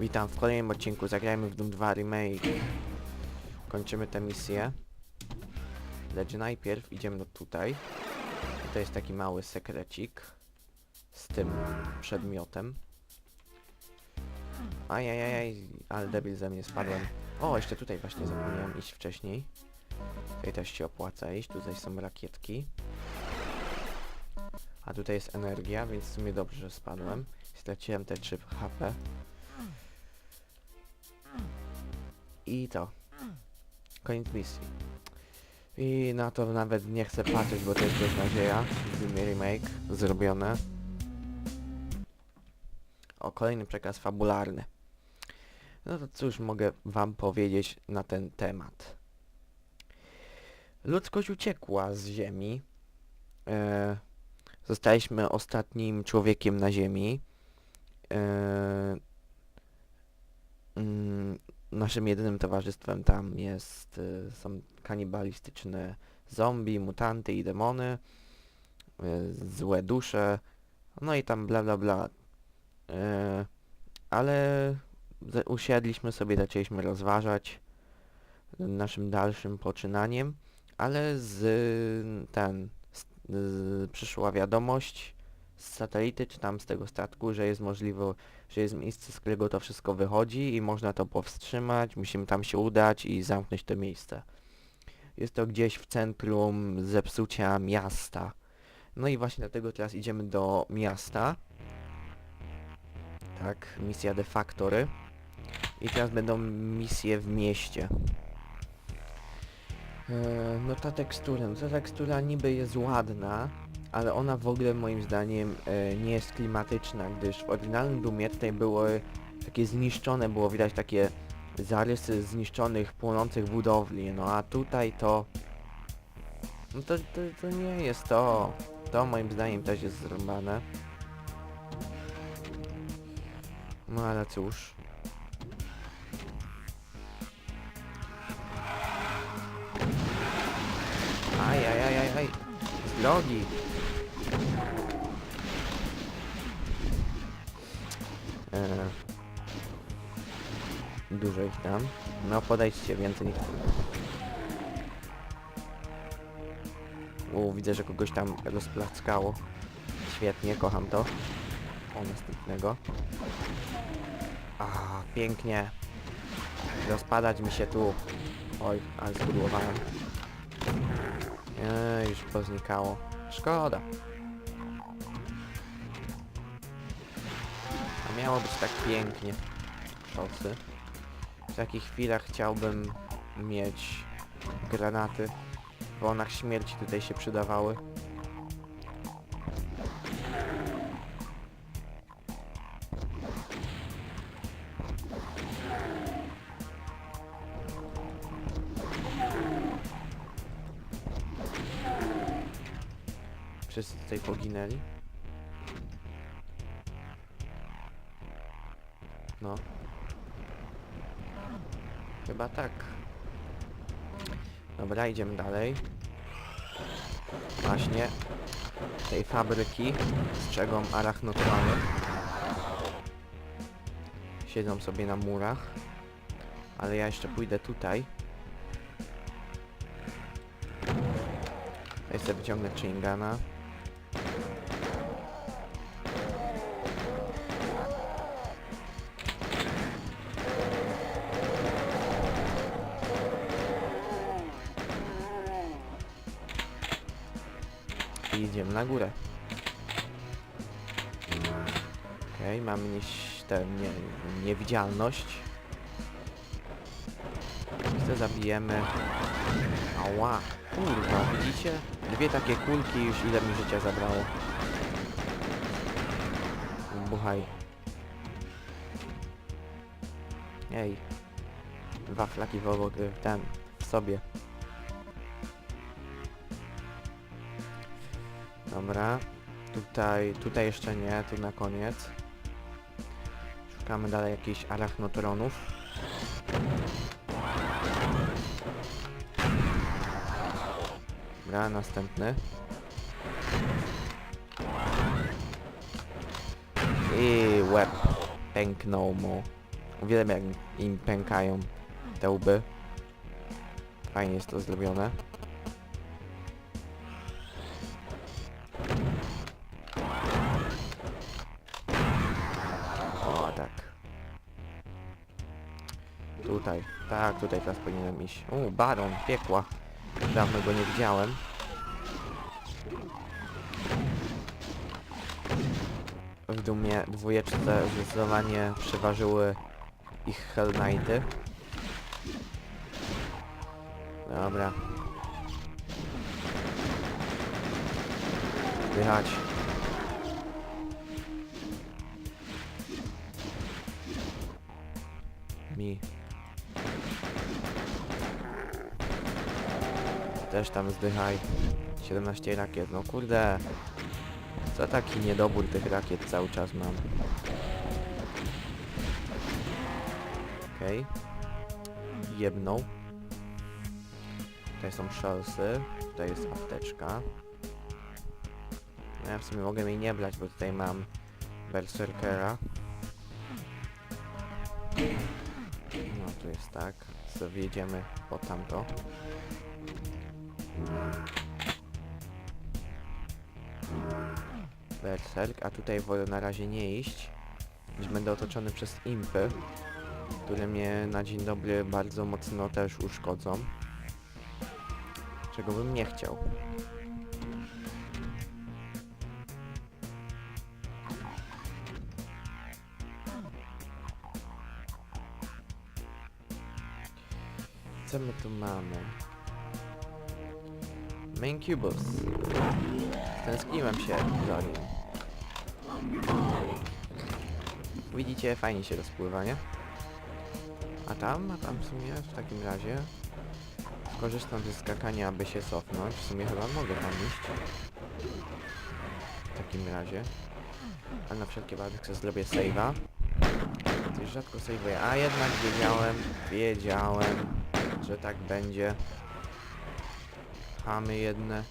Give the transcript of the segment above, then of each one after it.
Witam w kolejnym odcinku, zagrajmy w Doom 2 Remake. Kończymy tę misję. Lecz najpierw idziemy do tutaj. To jest taki mały sekrecik z tym przedmiotem. Ajajaj, ale debil ze mnie spadłem. O, jeszcze tutaj właśnie zapomniałem iść wcześniej. Tutaj też się opłaca iść, tutaj są rakietki. A tutaj jest energia, więc w sumie dobrze, że spadłem. Straciłem te 3 HP. I to. Koniec misji. I na to nawet nie chcę patrzeć, bo to jest beznadzieja. Zimny remake zrobione. O, kolejny przekaz fabularny. No to cóż mogę wam powiedzieć na ten temat. Ludzkość uciekła z Ziemi. E, zostaliśmy ostatnim człowiekiem na Ziemi. E, mm, naszym jedynym towarzystwem tam jest, y, są kanibalistyczne zombie, mutanty i demony, y, złe dusze, no i tam bla bla bla. Y, ale usiedliśmy sobie, zaczęliśmy rozważać naszym dalszym poczynaniem, ale z ten z, z, przyszła wiadomość z satelity, czy tam z tego statku, że jest możliwe że jest miejsce, z którego to wszystko wychodzi i można to powstrzymać, musimy tam się udać i zamknąć to miejsce. Jest to gdzieś w centrum zepsucia miasta. No i właśnie dlatego teraz idziemy do miasta. Tak, misja de factory. I teraz będą misje w mieście. Eee, no ta tekstura, no ta tekstura niby jest ładna, ale ona w ogóle moim zdaniem e, nie jest klimatyczna, gdyż w oryginalnym Doomie tutaj były takie zniszczone, było widać takie zarysy zniszczonych, płonących budowli, no a tutaj to... No to, to, to nie jest to. To moim zdaniem też jest zrąbane. No ale cóż. Aj, aj, aj, aj, aj. Drogi. Eee, dużo ich tam. No podejdźcie więcej. U, widzę, że kogoś tam rozplackało. Świetnie, kocham to. O, następnego. A, pięknie. Rozpadać mi się tu. Oj, ale zbudowałem. Eee, już poznikało. Szkoda. Miało być tak pięknie. Szosy. W takich chwilach chciałbym mieć granaty. W wonach śmierci tutaj się przydawały. Wszyscy tutaj poginęli. No. Chyba tak. Dobra, idziemy dalej. Właśnie tej fabryki strzegą arachnotrony. Siedzą sobie na murach. Ale ja jeszcze pójdę tutaj. Ja sobie wyciągnę Chingana. I idziemy na górę. Okej, mamy nieś, tę nie, niewidzialność. Chcę zabijemy. Ała, kurwa, widzicie? Dwie takie kulki już ile mi życia zabrało. Buchaj. Ej. Dwa flaki w obok, y, ten, w sobie. Dobra. Tutaj, tutaj jeszcze nie, tu na koniec. Szukamy dalej jakichś arachnotronów. Dobra, następny. I łeb pęknął mu. Uwielbiam jak im pękają te łby. Fajnie jest to zrobione. Tutaj. Tak, tutaj teraz powinienem iść. U, baron, piekła. Dawno go nie widziałem. W dumie dwójeczce zdecydowanie przeważyły ich Hell Knighty. Dobra. Wychać. Mi. Też tam zdychaj. 17 rakiet, no kurde. Co taki niedobór tych rakiet cały czas mam. Okej. Jedną. Tutaj są szalsy. Tutaj jest apteczka. No ja w sumie mogę jej nie brać, bo tutaj mam Berserkera. Tu jest tak. So, wjedziemy po tamto. Berserk, a tutaj wolę na razie nie iść, gdyż będę otoczony przez impy, które mnie na dzień dobry bardzo mocno też uszkodzą. Czego bym nie chciał. Co my tu mamy? Main Cubus. Tęskniłem się za nim. Widzicie, fajnie się rozpływa, nie? A tam, a tam w sumie w takim razie skorzystam ze skakania, aby się cofnąć. W sumie chyba mogę tam iść. W takim razie. Ale na wszelki wypadek sobie zrobię save'a. Rzadko save'uję. A jednak wiedziałem, wiedziałem, że tak będzie. Chamy jedne.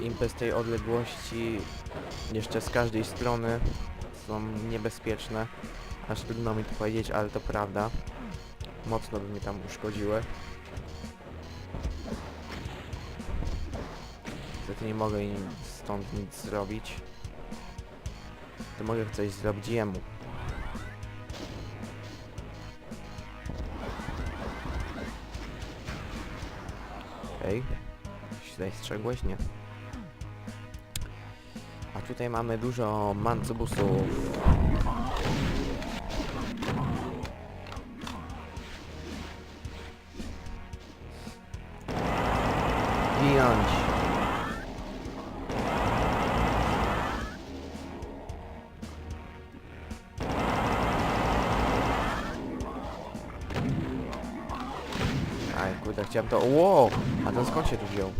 Impy z tej odległości jeszcze z każdej strony są niebezpieczne. Aż trudno mi to powiedzieć, ale to prawda. Mocno by mnie tam uszkodziły. Niestety nie mogę im stąd nic zrobić. To mogę coś zrobić jemu. Ej, coś tutaj strzegłeś? Nie. A tutaj mamy dużo mancubusów. Kurde, chciałem to... Wow! A ten skąd się tu wziął?